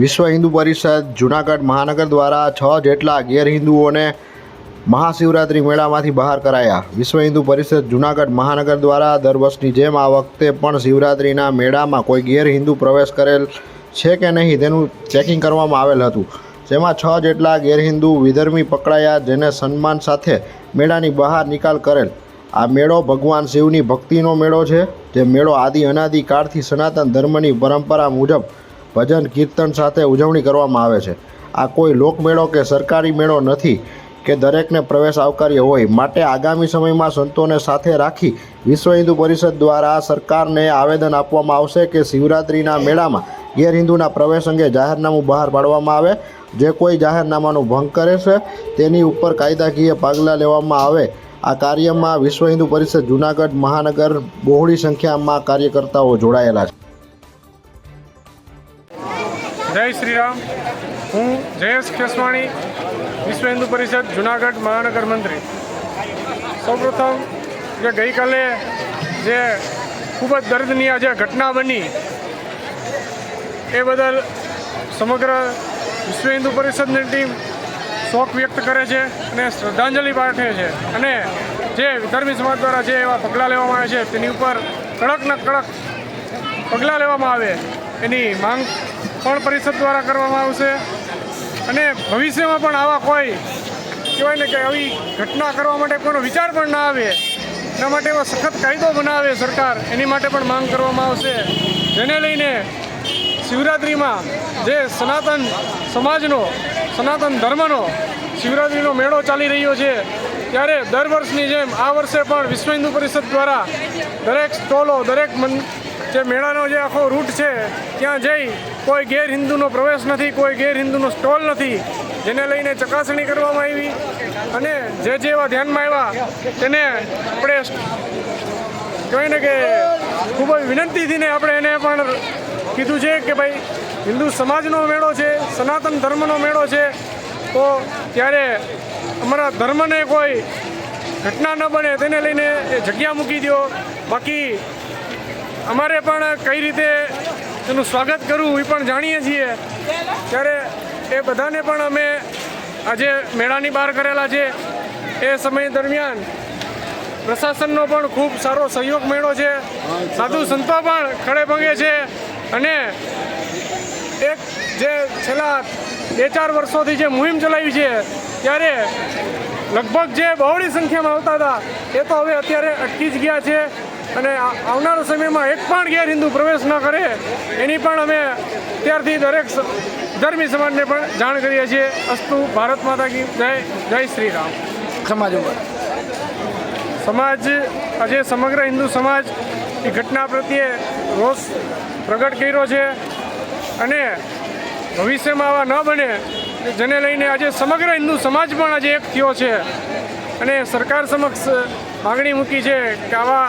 વિશ્વ હિન્દુ પરિષદ જૂનાગઢ મહાનગર દ્વારા છ જેટલા ગેરહિન્દુઓને મહાશિવરાત્રિ મેળામાંથી બહાર કરાયા. વિશ્વ હિન્દુ પરિષદ જૂનાગઢ મહાનગર દ્વારા દર વર્ષની જેમ આ વખતે પણ શિવરાત્રિના મેળામાં કોઈ ગેરહિન્દુ પ્રવેશ કરેલ છે કે નહીં તેનું ચેકિંગ કરવામાં આવેલ હતું. જેમાં છ જેટલા ગેરહિન્દુ વિધર્મી પકડાયા જેને સન્માન સાથે મેળાની બહાર નિકાલ કરેલ. આ મેળો ભગવાન શિવની ભક્તિનો મેળો છે. જે મેળો આદિ અનાદિ કાળથી સનાતન ધર્મની પરંપરા મુજબ ભજન કીર્તન સાથે ઉજવણી કરવામાં આવે છે. આ કોઈ લોકમેળો કે સરકારી મેળો નથી કે દરેકને પ્રવેશ આવકાર્ય હોય. માટે આગામી સમયમાં સંતોને સાથે રાખી વિશ્વ હિન્દુ પરિષદ દ્વારા સરકારને આવેદન આપવામાં આવશે કે શિવરાત્રિના મેળામાં ગેરહિન્દુના પ્રવેશ અંગે જાહેરનામું બહાર પાડવામાં આવે. જે કોઈ જાહેરનામાનો ભંગ કરે છે, તેની ઉપર કાયદાકીય પગલાં લેવામાં આવે. આ કાર્યમાં વિશ્વ હિન્દુ પરિષદ જૂનાગઢ મહાનગર બહોળી સંખ્યામાં કાર્યકર્તાઓ જોડાયેલા છે. જય શ્રી રામ હું જયેશ ખેસવાણી વિશ્વ હિન્દુ પરિષદ, જુનાગઢ મહાનગર મંત્રી સૌપ્રથમ જે ગઈકાલે જે ખૂબ જ દર્દનીય જે ઘટના બની, એ બદલ સમગ્ર વિશ્વ હિન્દુ પરિષદની ટીમ શોક વ્યક્ત કરે છે અને શ્રદ્ધાંજલિ પાઠવે છે. અને જે વિધર્મી સમાજ દ્વારા જે એવા પગલાં લેવામાં આવે છે, તેની ઉપર કડકના કડક પગલાં લેવામાં આવે એની માંગ પણ પરિષદ દ્વારા કરવામાં આવશે. અને ભવિષ્યમાં પણ આવા કોઈ કહેવાય ને કે આવી ઘટના કરવા માટે કોઈનો વિચાર પણ ના આવે, એના માટે એવો સખત કાયદો બનાવે સરકાર, એની માટે પણ માંગ કરવામાં આવશે. જેને લઈને શિવરાત્રિમાં જે સનાતન સમાજનો, સનાતન ધર્મનો શિવરાત્રિનો મેળો ચાલી રહ્યો છે, ત્યારે દર વર્ષની જેમ આ વર્ષે પણ વિશ્વ હિન્દુ પરિષદ દ્વારા દરેક સ્ટોલો, દરેક મન જે મેળાનો જે આખો રૂટ છે, ત્યાં જઈ કોઈ ગેર હિન્દુનો પ્રવેશ નથી, કોઈ ગેર હિન્દુનો સ્ટોલ નથી, જેને લઈને ચકાસણી કરવામાં આવી અને જે જે એવા ધ્યાનમાં આવ્યા તેને આપણે કહેવાય ને કે ખૂબ જ વિનંતીથી ને આપણે એને પણ કીધું છે કે ભાઈ, હિન્દુ સમાજનો મેળો છે, સનાતન ધર્મનો મેળો છે, તો ત્યારે અમારા ધર્મને કોઈ ઘટના ન બને, તેને લઈને જગ્યા મૂકી દો બાકી અમારે પણ કઈ રીતે એનું સ્વાગત કરવું એ પણ જાણીએ છીએ. ત્યારે એ બધાને પણ અમે આજે મેળાની બહાર કરેલા છે. એ સમય દરમિયાન પ્રશાસનનો પણ ખૂબ સારો સહયોગ મળ્યો છે. સાધુ સંતો પણ ખડે પગે છે અને એક જે છેલ્લા બે ચાર વર્ષોથી જે મુહિમ ચલાવી છે, ત્યારે લગભગ જે બહોળી સંખ્યામાં આવતા હતા, એ તો હવે અત્યારે અટકી જ ગયા છે. અને આવનારા સમયમાં એક પણ ગેરહિન્દુ પ્રવેશ ન કરે એની પણ અમે ત્યારથી દરેક ધર્મી સમાજને પણ જાણ કરીએ છીએ. અસ્તુ ભારત માતા કી જય જય શ્રી રામ. સમાજ ઉપર. સમાજ આજે સમગ્ર હિન્દુ સમાજ એ ઘટના પ્રત્યે રોષ પ્રગટ કર્યો છે અને ભવિષ્યમાં આવા ન બને જેને લઈને આજે સમગ્ર હિન્દુ સમાજ પણ આજે એક થયો છે. અને સરકાર સમક્ષ માગણી મૂકી છે કે આવા